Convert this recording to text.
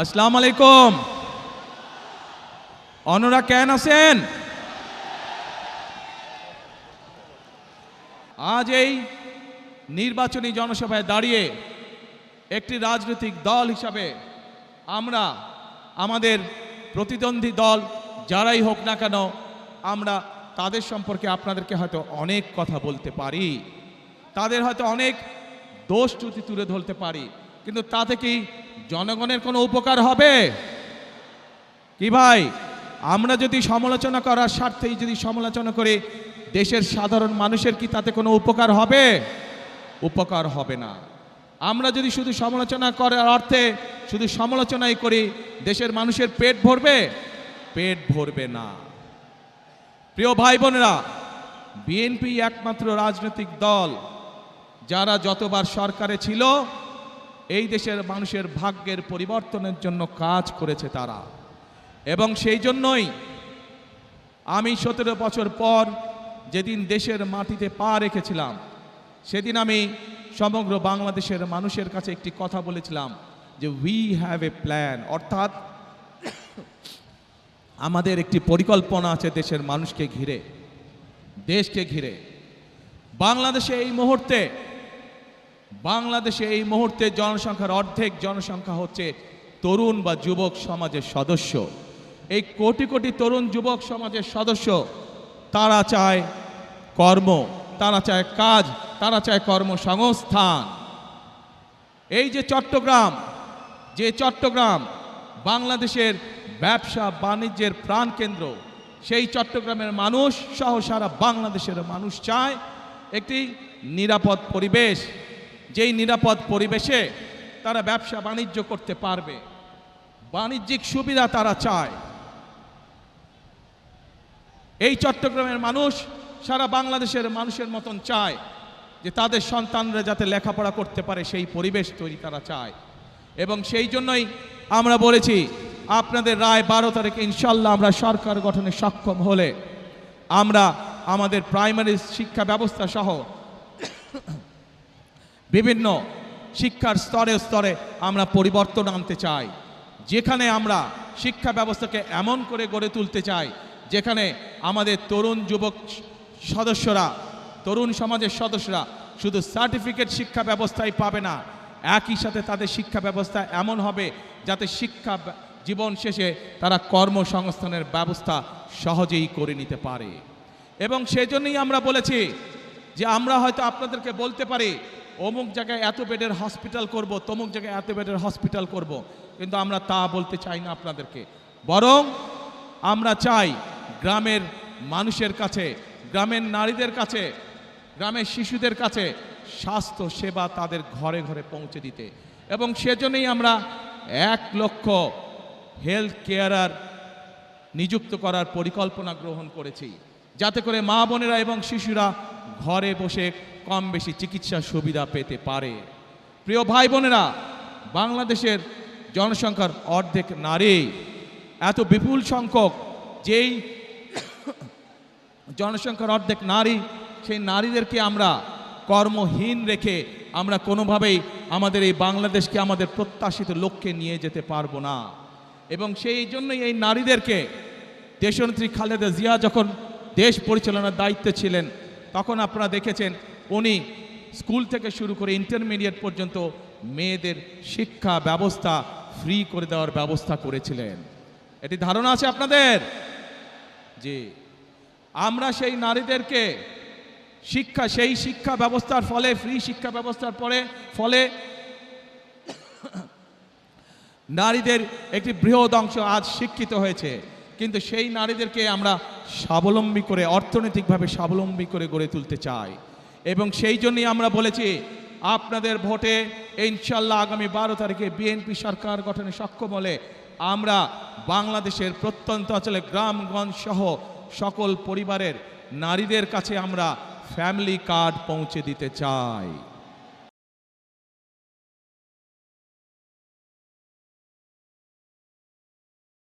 আসসালামু আলাইকুম। অনরা কেন আছেন? আজ এই নির্বাচনী জনসভায় দাঁড়িয়ে একটি রাজনৈতিক দল হিসাবে আমরা, আমাদের প্রতিদ্বন্দ্বী দল, যারাই হোক না কেন, আমরা তাদের সম্পর্কে আপনাদেরকে হয়তো অনেক কথা বলতে পারি। তাদের হয়তো অনেক দোষ ত্রুটি তুলে ধরতে পারি। কিন্তু তাতে কি জনগণের কোনো উপকার হবে? কি ভাই? আমরা যদি সমালোচনা করার স্বার্থেই যদি সমালোচনা করে, দেশের সাধারণ মানুষের কি তাতে কোনো উপকার হবে? উপকার হবে না। আমরা যদি শুধু সমালোচনা করার অর্থে শুধু সমালোচনাই করি, দেশের মানুষের পেট ভরবে? পেট ভরবে না। প্রিয় ভাই বোনেরা বিএনপি একমাত্র রাজনৈতিক দল, যারা যতবার সরকারে ছিল এই দেশের মানুষের ভাগ্যের পরিবর্তনের জন্য কাজ করেছে তারা। এবং সেই জন্যই আমি সতেরো বছর পর যেদিন দেশের মাটিতে পা রেখেছিলাম, সেদিন আমি সমগ্র বাংলাদেশের মানুষের কাছে একটি কথা বলেছিলাম যে উই হ্যাভ এ প্ল্যান অর্থাৎ আমাদের একটি পরিকল্পনা আছে দেশের মানুষকে ঘিরে, দেশকে ঘিরে। বাংলাদেশে এই মুহূর্তে বাংলাদেশে এই মুহূর্তে জনসংখ্যার অর্ধেক জনসংখ্যা হচ্ছে তরুণ বা যুবক সমাজের সদস্য। এই কোটি কোটি তরুণ, যুবক সমাজের সদস্য, তারা চায় কর্ম, তারা চায় কাজ, তারা চায় কর্মসংস্থান। এই যে চট্টগ্রাম যে চট্টগ্রাম বাংলাদেশের ব্যবসা বাণিজ্যের প্রাণকেন্দ্র সেই চট্টগ্রামের মানুষ সহ সারা বাংলাদেশের মানুষ চায় একটি নিরাপদ পরিবেশ। যেই নিরাপদ পরিবেশে তারা ব্যবসা বাণিজ্য করতে পারবে, বাণিজ্যিক সুবিধা তারা চায়। এই চট্টগ্রামের মানুষ সারা বাংলাদেশের মানুষের মতন চায় যে তাদের সন্তানরা যাতে লেখাপড়া করতে পারে, সেই পরিবেশ তৈরি তারা চায়। এবং সেই জন্যই আমরা বলেছি, আপনাদের রায় বারো তারিখে ইনশাল্লাহ আমরা সরকার গঠনে সক্ষম হলে আমরা আমাদের প্রাইমারি শিক্ষা ব্যবস্থা সহ বিভিন্ন শিক্ষার স্তরে স্তরে আমরা পরিবর্তন আনতে চাই। যেখানে আমরা শিক্ষা ব্যবস্থাকে এমন করে গড়ে তুলতে চাই, যেখানে আমাদের তরুণ যুবক সদস্যরা, তরুণ সমাজের সদস্যরা শুধু সার্টিফিকেট শিক্ষা ব্যবস্থাই পাবে না, একই সাথে তাদের শিক্ষা ব্যবস্থা এমন হবে যাতে শিক্ষা জীবন শেষে তারা কর্মসংস্থানের ব্যবস্থা সহজেই করে নিতে পারে। এবং সেজন্যই আমরা বলেছি যে আমরা হয়তো আপনাদেরকে বলতে পারি অমুক জায়গায় এত বেডের হসপিটাল করব, তমুক জায়গায় এত বেডের হসপিটাল করব। কিন্তু আমরা তা বলতে চাই না আপনাদেরকে। বরং আমরা চাই গ্রামের মানুষের কাছে, গ্রামের নারীদের কাছে, গ্রামের শিশুদের কাছে স্বাস্থ্য সেবা তাদের ঘরে ঘরে পৌঁছে দিতে। এবং সেজন্যই আমরা এক লক্ষ হেলথ কেয়ারার নিযুক্ত করার পরিকল্পনা গ্রহণ করেছি। যাতে করে মা বোনেরা এবং শিশুরা ঘরে বসে কম বেশি চিকিৎসা সুবিধা পেতে পারে। প্রিয় ভাই বোনেরা, বাংলাদেশের জনসংখ্যার অর্ধেক নারী। এত বিপুল সংখ্যক যেই জনসংখ্যার অর্ধেক নারী, সেই নারীদেরকে আমরা কর্মহীন রেখে আমরা কোনোভাবেই আমাদের এই বাংলাদেশকে আমাদের প্রত্যাশিত লক্ষ্যে নিয়ে যেতে পারব না। এবং সেই জন্যই এই নারীদেরকে দেশনেত্রী খালেদা জিয়া যখন দেশ পরিচালনার দায়িত্বে ছিলেন। তখন আপনারা দেখেছেন উনি স্কুল থেকে শুরু করে ইন্টারমিডিয়েট পর্যন্ত মেয়েদের শিক্ষা ব্যবস্থা ফ্রি করে দেওয়ার ব্যবস্থা করেছিলেন। এটি ধারণা আছে আপনাদের? যে আমরা সেই নারীদেরকে শিক্ষা, সেই শিক্ষা ব্যবস্থার ফলে, ফ্রি শিক্ষা ব্যবস্থার পরে, ফলে নারীদের একটি বৃহৎ অংশ আজ শিক্ষিত হয়েছে। কিন্তু সেই নারীদেরকে আমরা স্বাবলম্বী করে, অর্থনৈতিকভাবে স্বাবলম্বী করে গড়ে তুলতে চাই। এবং সেই জন্যই আমরা বলেছি, আপনাদের ভোটে ইনশাল্লাহ আগামী বারো তারিখে বিএনপি সরকার গঠনে সক্ষম হলে আমরা বাংলাদেশের প্রত্যন্ত অঞ্চলে গ্রামগঞ্জ সহ সকল পরিবারের নারীদের কাছে আমরা ফ্যামিলি কার্ড পৌঁছে দিতে চাই।